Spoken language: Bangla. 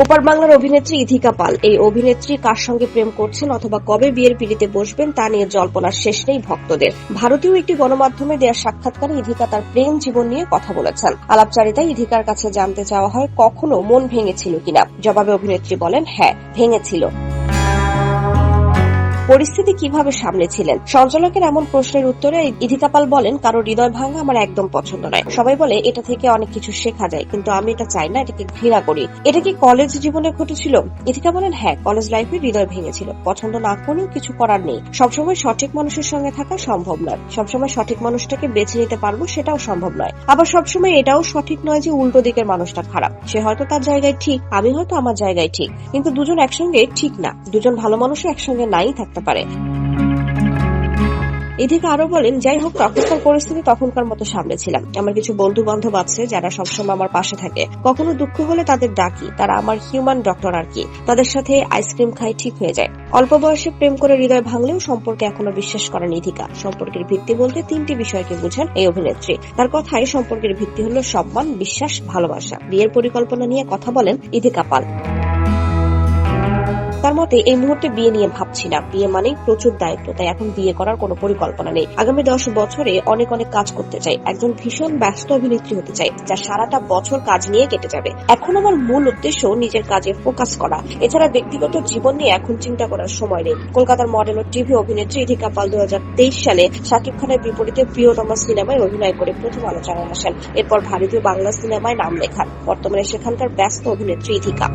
ওপার বাংলার অভিনেত্রী ইথিকা পাল। এই অভিনেত্রী কার সঙ্গে প্রেম করছেন অথবা কবে বিয়ের পিড়িতে বসবেন তা নিয়ে জল্পনার শেষ নেই ভক্তদের। ভারতীয় একটি গণমাধ্যমে দেওয়া সাক্ষাৎকারে ইধিকা তার প্রেম জীবন নিয়ে কথা বলেছেন। আলাপচারিতায় ইধিকার কাছে জানতে চাওয়া হয় কখনো মন ভেঙেছিল কিনা। জবাবে অভিনেত্রী বলেন হ্যাঁ ভেঙেছিল। পরিস্থিতি কীভাবে সামলেছিলেন? সঞ্চালকের এমন প্রশ্নের উত্তরে ইধিকাপাল বলেন, কারও হৃদয় ভাঙা আমার একদম পছন্দ নয়। সবাই বলে, এটা থেকে অনেক কিছু শেখা যায়, কিন্তু আমি এটা চাই না, এটাকে ঘৃণা করি। এটা কি কলেজ জীবনে ঘটেছিল? ইথিকা বলেন হ্যাঁ কলেজ লাইফে হৃদয় ভেঙেছিল। পছন্দ না করেও কিছু করার নেই। সবসময় সঠিক মানুষের সঙ্গে থাকা সম্ভব নয়। সবসময় সঠিক মানুষটাকে বেছে নিতে পারব, সেটাও সম্ভব নয়। আবার সবসময় এটাও সঠিক নয় যে উল্টো দিকের মানুষটা খারাপ। সে হয়তো তার জায়গায় ঠিক, আমি হয়তো আমার জায়গায় ঠিক। কিন্তু দুজন একসঙ্গে ঠিক না। দুজন ভালো মানুষও একসঙ্গে নাই থাকতে পারে। এদিকে আরও বলেন, যাই হোক তখনকার পরিস্থিতি তখনকার মতো সামলেছিলাম আমার কিছু বন্ধু বান্ধব আছে যারা সবসময় আমার পাশে থাকে। কখনো দুঃখ হলে তাদের ডাকি। তারা আমার হিউম্যান ডক্টর আর কি। তাদের সাথে আইসক্রিম খাই ঠিক হয়ে যায়। অল্প বয়সে প্রেম করে হৃদয় ভাঙলেও সম্পর্কে এখনও বিশ্বাস করেন ইথিকা। সম্পর্কের ভিত্তি বলতে তিনটি বিষয়কে বুঝেন এই অভিনেত্রী। তার কথায় সম্পর্কের ভিত্তি হলো সম্মান, বিশ্বাস, ভালোবাসা। বিয়ের পরিকল্পনা নিয়ে কথা বলেন ইথিকা পাল। তার মতে, এই মুহূর্তে বিয়ে নিয়ে ভাবছি না বিয়ে মানেই প্রচুর দায়িত্ব, তাই এখন বিয়ে করার কোনো পরিকল্পনা নেই। আগামী দশ বছরে অনেক অনেক কাজ করতে চাই। একজন ভীষণ ব্যস্ত অভিনেত্রী হতে চাই, যা সারাটা বছর কাজ নিয়ে কেটে যাবে। এখন আমার মূল উদ্দেশ্য নিজের কাজে ফোকাস করা। এছাড়া ব্যক্তিগত জীবন নিয়ে এখন চিন্তা করার সময় নেই। কলকাতার মডেল ও টিভি অভিনেত্রী ইথিকা পাল দু হাজার তেইশ সালে শাকিব খানের বিপরীতে প্রিয়তমা সিনেমায় অভিনয় করে প্রথম আলোচনায় আসেন। এরপর ভারতীয় বাংলা সিনেমায় নাম লেখান। বর্তমানে সেখানকার ব্যস্ত অভিনেত্রী ইথিকা